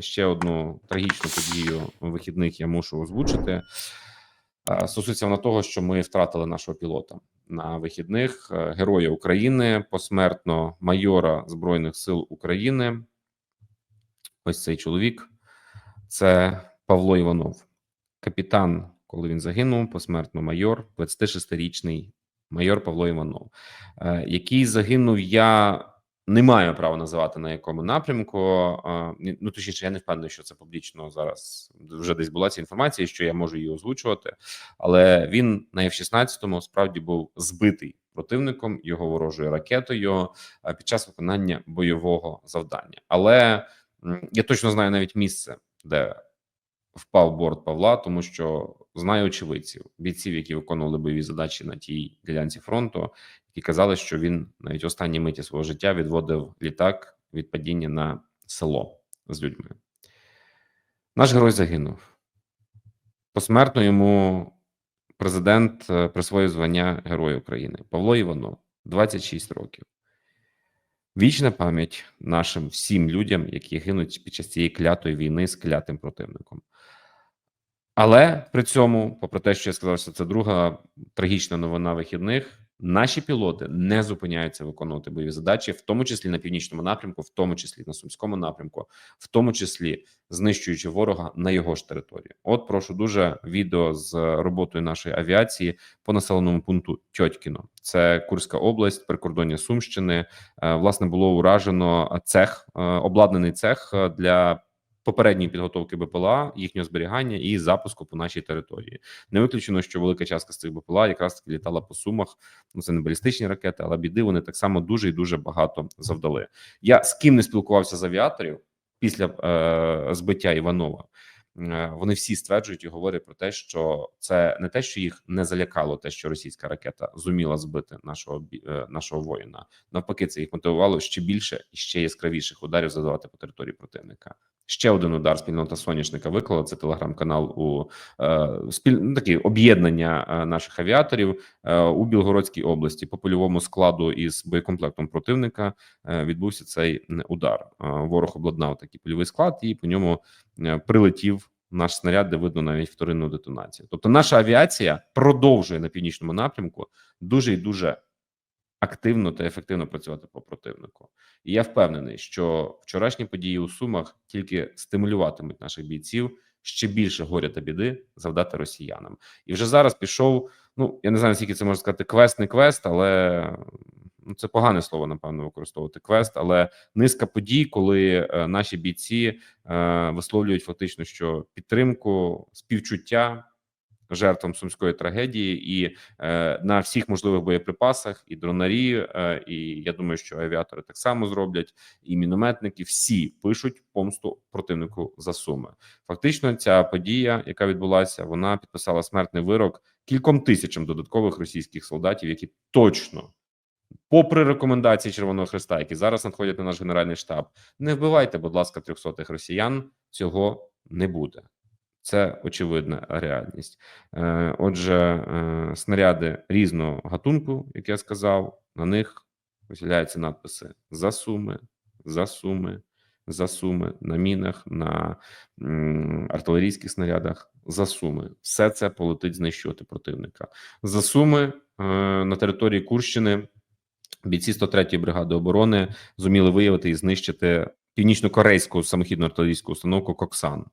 Ще одну трагічну подію вихідних я мушу озвучити. Стосується вона того, що ми втратили нашого пілота на вихідних е, героя України, посмертно майора Збройних сил України. Ось цей чоловік це Павло Іванов, капітан. Коли він загинув, посмертно майор, 26-річний майор Павло Іванов, е, який загинув. Я не маю права називати на якому напрямку. Ну точніше, я не впевнений, що це публічно зараз. Вже десь була ця інформація, що я можу її озвучувати. Але він на F-16 справді був збитий противником його ворожою ракетою під час виконання бойового завдання. Але я точно знаю навіть місце, де впав борт Павла, тому що знаю очевидців, бійців, які виконували бойові задачі на тій ділянці фронту, які казали, що він навіть в останній миті свого життя відводив літак від падіння на село з людьми. Наш герой загинув. Посмертно йому президент е, присвоїв звання Героя України Павло Іванов, 26 років. Вічна пам'ять нашим всім людям, які гинуть під час цієї клятої війни з клятим противником. Але при цьому, попри те, що я сказав, що це друга трагічна новина вихідних, наші пілоти не зупиняються виконувати бойові задачі, в тому числі на північному напрямку, в тому числі на сумському напрямку, в тому числі знищуючи ворога на його ж території. От прошу дуже відео з роботою нашої авіації по населеному пункту Тьотькіно. Це Курська область, прикордоння Сумщини. Е, Власне було уражено цех, е, обладнаний цех е, для попередньої підготовки БПЛА, їхнього зберігання і запуску по нашій території. Не виключено, що велика частка з цих БПЛА якраз таки літала по сумах. Ну це не балістичні ракети, але біди вони так само дуже і дуже багато завдали. Я з ким не спілкувався з авіаторів після е, збиття Іванова. Е, Вони всі стверджують і говорять про те, що це не те, що їх не залякало, те, що російська ракета зуміла збити нашого е, нашого воїна. Навпаки, це їх мотивувало ще більше і ще яскравіших ударів задавати по території противника. Ще один удар спільнота соняшника виклала. Це телеграм-канал у е, спіль... ну, такі об'єднання е, наших авіаторів е, у Білгородській області. По польовому складу із боєкомплектом противника е, відбувся цей удар. Е, ворог обладнав такий польовий склад, і по ньому е, прилетів наш снаряд, де видно навіть вторинну детонацію. Тобто, наша авіація продовжує на північному напрямку дуже і дуже активно та ефективно працювати по противнику. І я впевнений, що вчорашні події у Сумах тільки стимулюватимуть наших бійців ще більше горя та біди завдати росіянам. І вже зараз пішов. Ну я не знаю, наскільки це можна сказати, квест, не квест, але ну це погане слово, напевно, використовувати квест. Але низка подій, коли е, наші бійці е, висловлюють фактично, що підтримку, співчуття жертвам сумської трагедії, і е, на всіх можливих боєприпасах, і дронарі, е, і я думаю, що авіатори так само зроблять, і мінометники всі пишуть помсту противнику за суми. Фактично, ця подія, яка відбулася, вона підписала смертний вирок кільком тисячам додаткових російських солдатів, які точно. Попри рекомендації Червоного Христа, які зараз надходять на наш генеральний штаб, не вбивайте, будь ласка, трьохсотих росіян. Цього не буде. Це очевидна реальність. Е, Отже, е, снаряди різного гатунку, як я сказав, на них виділяються надписи за суми, за суми, за суми на мінах, на артилерійських снарядах, за суми. Все це полетить знищувати противника. За суми е, на території Курщини бійці 103-ї бригади оборони зуміли виявити і знищити північно-корейську самохідну артилерійську установку Коксан.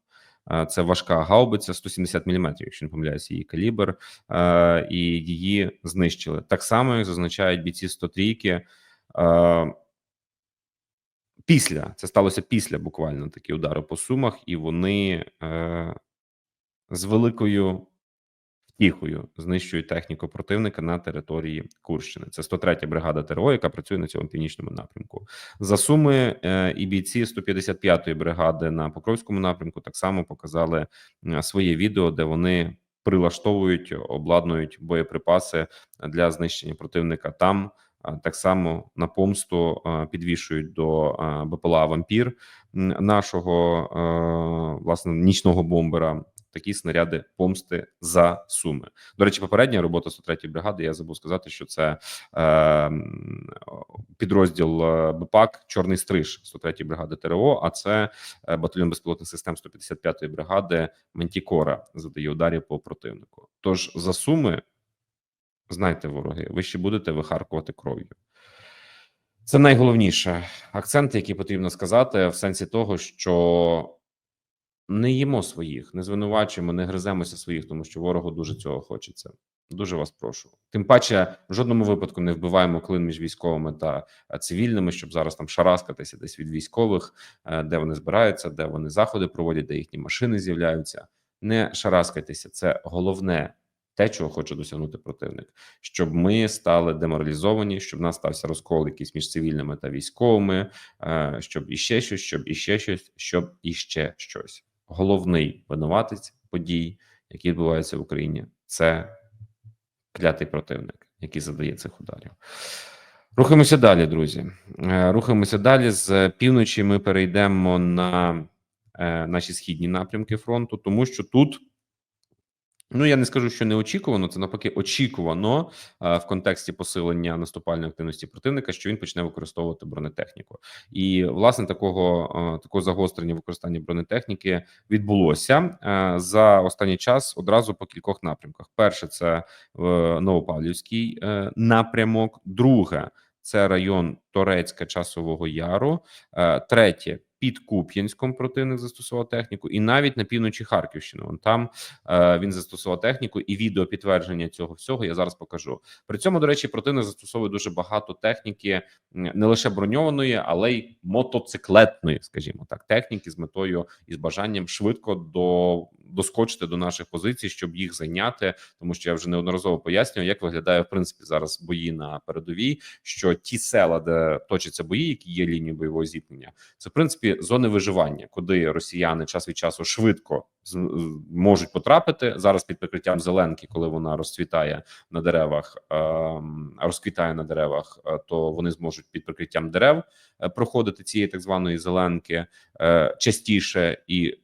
Це важка гаубиця 170 мм, якщо не помиляюся, її калібр, і її знищили. Так само, як зазначають бійці 103-ки, е, після це сталося після буквально такі удари по сумах, і вони е, з великою втіхою знищують техніку противника на території Курщини. Це 103 бригада ТРО, яка працює на цьому північному напрямку. За суми е, і бійці 155-ї бригади на Покровському напрямку так само показали е, своє відео, де вони прилаштовують, обладнують боєприпаси для знищення противника там. Так само на помсту е, підвішують до е, БПЛА Вампір нашого е, власне нічного бомбера. Такі снаряди помсти за суми. До речі, попередня робота 103-ї бригади. Я забув сказати, що це е, підрозділ е, БПАК Чорний Стриж 103-ї бригади ТРО. А це е, батальйон безпілотних систем 155-ї бригади Мантікора задає ударів по противнику. Тож за суми, знайте, вороги, ви ще будете вихаркувати кров'ю. Це найголовніше акцент, який потрібно сказати, в сенсі того, що не їмо своїх, не звинувачуємо, не гриземося своїх, тому що ворогу дуже цього хочеться. Дуже вас прошу. Тим паче, в жодному випадку не вбиваємо клин між військовими та е, цивільними, щоб зараз там шараскатися десь від військових, е, де вони збираються, де вони заходи проводять, де їхні машини з'являються. Не шараскайтеся. Це головне те, чого хоче досягнути противник, щоб ми стали деморалізовані, щоб в нас стався розкол якийсь між цивільними та військовими, е, щоб іще щось, щоб іще щось, щоб іще щось. Головний винуватець подій, які відбуваються в Україні, це клятий противник, який задає цих ударів. Рухаємося далі, друзі. Е, Рухаємося далі. З півночі ми перейдемо на е, наші східні напрямки фронту, тому що тут. Ну, я не скажу, що неочікувано, це навпаки очікувано е, в контексті посилення наступальної активності противника, що він почне використовувати бронетехніку, і власне такого е, такого загострення використання бронетехніки відбулося е, за останній час одразу по кількох напрямках. Перше це е, Новопавлівський е, напрямок, друге це район Торецька Часового Яру, е, третє. Під Куп'янськом противник застосував техніку, і навіть на півночі Харківщини. Вон там е, він застосував техніку, і відео підтвердження цього всього я зараз покажу. При цьому, до речі, противник застосовує дуже багато техніки, не лише броньованої, але й мотоциклетної, скажімо так, техніки з метою і з бажанням швидко до доскочити до наших позицій, щоб їх зайняти. Тому що я вже неодноразово пояснював, як виглядає в принципі зараз бої на передовій. Що ті села, де точаться бої, які є лінією бойового зіткнення, це в принципі зони виживання, куди росіяни час від часу швидко можуть потрапити. Зараз під прикриттям зеленки, коли вона розцвітає на деревах, ем, розквітає на деревах, е, то вони зможуть під прикриттям дерев е, проходити цієї так званої зеленки е, частіше і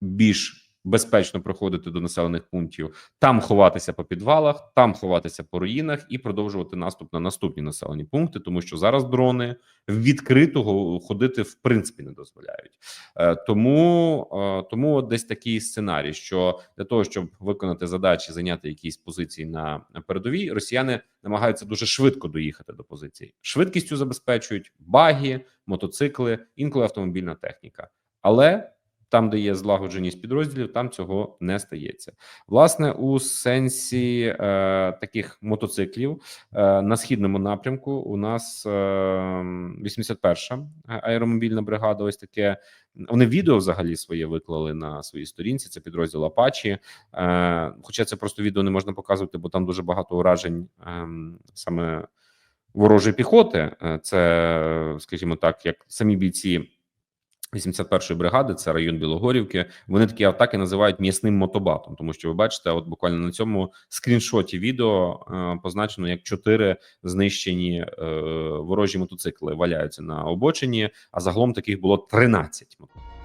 більш безпечно проходити до населених пунктів, там ховатися по підвалах, там ховатися по руїнах і продовжувати наступ на наступні населені пункти, тому що зараз дрони відкритого ходити в принципі не дозволяють. Е, Тому е, тому десь такий сценарій, що для того, щоб виконати задачі, зайняти якісь позиції на передовій, росіяни намагаються дуже швидко доїхати до позицій. Швидкістю забезпечують баги, мотоцикли, інколи автомобільна техніка, але там, де є злагодженість підрозділів, там цього не стається. Власне, у сенсі е, таких мотоциклів е, на східному напрямку у нас е, 81-ша аеромобільна бригада. Ось таке вони відео взагалі своє виклали на своїй сторінці. Це підрозділ Апачі. Е, хоча це просто відео не можна показувати, бо там дуже багато уражень е, саме ворожої піхоти. Е, Це, скажімо так, як самі бійці. 81-ї бригади, це район Білогорівки. Вони такі атаки називають м'ясним мотобатом, тому що ви бачите, от буквально на цьому скріншоті відео е, позначено як чотири знищені е, ворожі мотоцикли валяються на обочині, а загалом таких було 13 мотоциклів.